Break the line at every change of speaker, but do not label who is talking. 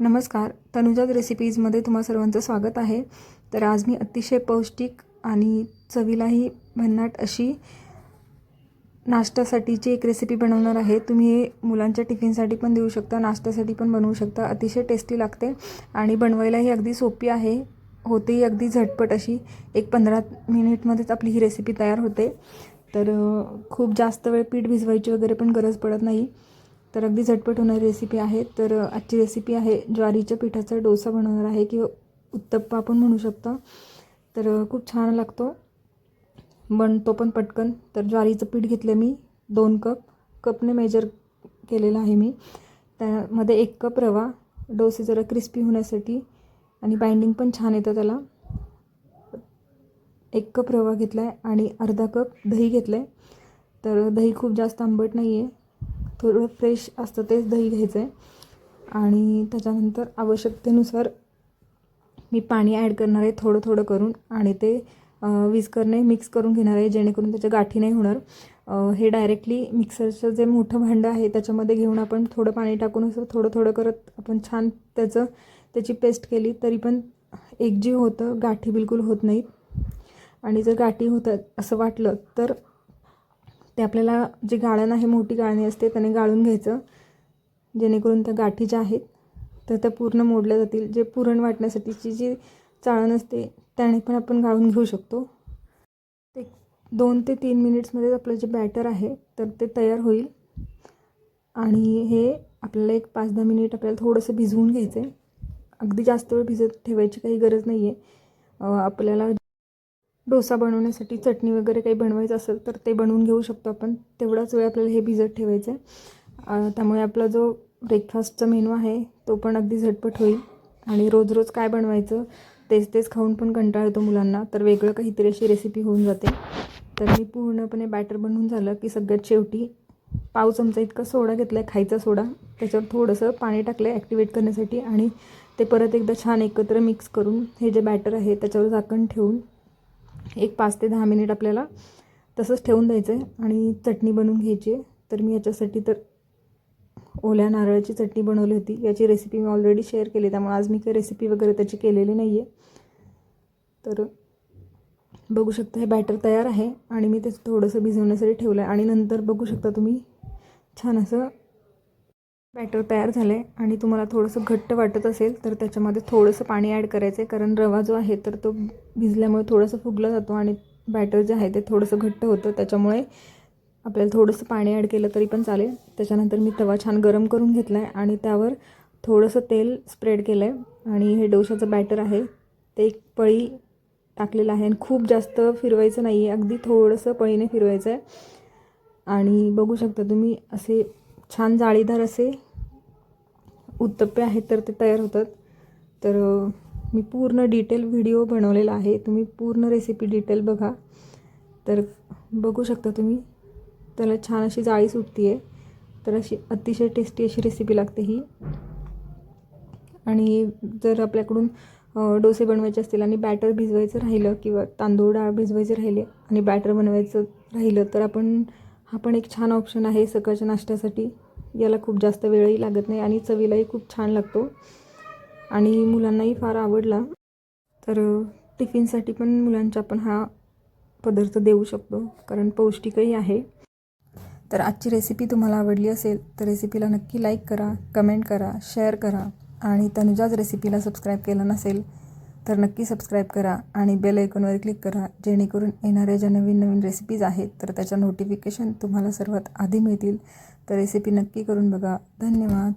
नमस्कार. तनुजात रेसिपीजमध्ये तुम्हा सर्वांचं स्वागत आहे. तर आज मी अतिशय पौष्टिक आणि चवीलाही भन्नाट अशी नाश्त्यासाठीची एक रेसिपी बनवणार आहे. तुम्ही हे मुलांच्या टिफिनसाठी पण देऊ शकता नाश्त्यासाठी पण बनवू शकता. अतिशय टेस्टी लागते आणि बनवायलाही अगदी सोपी आहे. होतेही अगदी झटपट अशी एक पंधरा मिनिटमध्येच आपली ही रेसिपी तयार होते. तर खूप जास्त वेळ पीठ भिजवायची वगैरे पण गरज पडत नाही. तर अगदी झटपट होणारी रेसिपी आहे. तर आजची रेसिपी आहे ज्वारीच्या पिठाचा डोसा बनवणार आहे किंवा उत्तप्पा आपण म्हणू शकता. तर खूप छान लागतो. बनतो पण पटकन. तर ज्वारीचं पीठ घेतलं मी दोन कप. कपने मेजर केलेलं आहे मी. त्यामध्ये एक कप रवा. डोसे जरा क्रिस्पी होण्यासाठी. आणि बाइंडिंग पण छान येतं त्याला. एक कप रवा घेतला आहे आणि अर्धा कप दही घेतलं आहे तर दही खूप जास्त आंबट नाही आहे थोडं फ्रेश असतं तेच दही घ्यायचं आहे आणि त्याच्यानंतर आवश्यकतेनुसार मी पाणी ॲड करणार आहे थोडं थोडं करून. आणि ते विस्करने मिक्स करून घेणार आहे जेणेकरून त्याच्या गाठी नाही होणार. हे डायरेक्टली मिक्सरचं जे मोठं भांडं आहे त्याच्यामध्ये घेऊन आपण थोडं पाणी टाकून असं थोडं थोडं करत आपण छान त्याचं त्याची पेस्ट केली तरी पण एकजीव होतं गाठी बिलकुल होत नाहीत. आणि जर गाठी होतात असं वाटलं तर ते आपल्याला जे गाळण आहे मोठी गाळणी असते त्याने गाळून घ्यायचं. जेणेकरून त्या गाठी ज्या आहेत तर त्या पूर्ण मोडल्या जातील. जे पुरण वाटण्यासाठीची जी चाळण असते त्याने पण आपण गाळून घेऊ शकतो. ते दोन ते तीन मिनिट्समध्ये आपलं जे बॅटर आहे तर ते तयार होईल. आणि हे आपल्याला एक पाच दहा मिनिट आपल्याला थोडंसं भिजवून घ्यायचं आहे अगदी जास्त वेळ भिजत ठेवायची काही गरज नाही आहे आपल्याला डोसा बनवण्यासाठी चटणी वगैरे काही बनवायचं असेल तर ते बनवून घेऊ शकतो आपण. तेवढाच वेळ आपल्याला हे भिजत ठेवायचं आहे. त्यामुळे आपला जो ब्रेकफास्टचा मेनू आहे तो पण अगदी झटपट होईल. आणि रोज रोज काय बनवायचं तेच तेच खाऊन पण कंटाळतो येतो मुलांना. तर वेगळं काहीतरी अशी रेसिपी होऊन जाते. तर मी पूर्णपणे बॅटर बनवून झालं की सगळ्यात शेवटी पाव चमचा इतका सोडा घेतला आहे खायचा सोडा. त्याच्यावर थोडंसं पाणी टाकलं आहे ॲक्टिवेट करण्यासाठी आणि ते परत एकदा छान एकत्र मिक्स करून हे जे बॅटर आहे त्याच्यावर झाकण ठेवून एक पाच ते दहा मिनिट आपल्याला तसंच ठेवून द्यायचं आहे. आणि चटणी बनवून घ्यायची आहे. तर मी याच्यासाठी तर ओल्या नारळाची चटणी बनवली होती. याची रेसिपी मी ऑलरेडी शेअर केली त्यामुळे आज मी काही रेसिपी वगैरे त्याची केलेली नाही आहे तर बघू शकता हे बॅटर तयार आहे. आणि मी ते थोडंसं भिजवण्यासाठी ठेवलं आहे आणि नंतर बघू शकता तुम्ही छान असं बॅटर तयार झालं आहे आणि तुम्हाला थोडंसं घट्ट वाटत असेल तर त्याच्यामध्ये थोडंसं पाणी ॲड करायचं आहे कारण रवा जो आहे तर तो भिजल्यामुळे थोडंसं फुगला जातो आणि बॅटर जे आहे ते थोडंसं घट्ट होतं. त्याच्यामुळे आपल्याला थोडंसं पाणी ॲड केलं तरी पण चालेल. त्याच्यानंतर मी तवा छान गरम करून घेतला आहे आणि त्यावर थोडंसं तेल स्प्रेड केलं आहे आणि हे डोशाचं बॅटर आहे ते एक पळी टाकलेलं आहे. आणि खूप जास्त फिरवायचं नाही आहे अगदी थोडंसं पळीने फिरवायचं आहे आणि बघू शकता तुम्ही असे छान जाळीदार असे उत्तप्पे आहेत तर ते तयार होतात. तर मी पूर्ण डिटेल व्हिडिओ बनवलेला आहे. तुम्ही पूर्ण रेसिपी डिटेल बघा. तर बघू शकता तुम्ही. त्याला छान अशी जाळी सुटती आहे तर अशी अतिशय टेस्टी अशी रेसिपी लागते ही. आणि जर आपल्याकडून डोसे बनवायचे असतील आणि बॅटर भिजवायचं राहिलं किंवा तांदूळ डाळ भिजवायचे राहिले आणि बॅटर बनवायचं राहिलं तर आपण हा पण एक छान ऑप्शन आहे सकाळच्या नाश्त्यासाठी. याला खूप जास्त वेळही लागत नाही आणि चवीलाही खूप छान लागतो. आणि मुलांनाही फार आवडला. तर टिफिनसाठी पण मुलांच्या आपण हा पदार्थ देऊ शकतो कारण पौष्टिकही आहे. तर आजची रेसिपी तुम्हाला आवडली असेल तर रेसिपीला नक्की लाईक करा कमेंट करा शेअर करा. आणि तनुजाज रेसिपीला सबस्क्राईब केलं नसेल तर नक्की सबस्क्राईब करा आणि बेल आयकॉनवर क्लिक करा जेणेकरून येणाऱ्या ज्या नवीन नवीन रेसिपीज आहेत तर त्याच्या नोटिफिकेशन तुम्हाला सर्वात आधी मिळतील. तर रेसिपी नक्की करून बघा. धन्यवाद.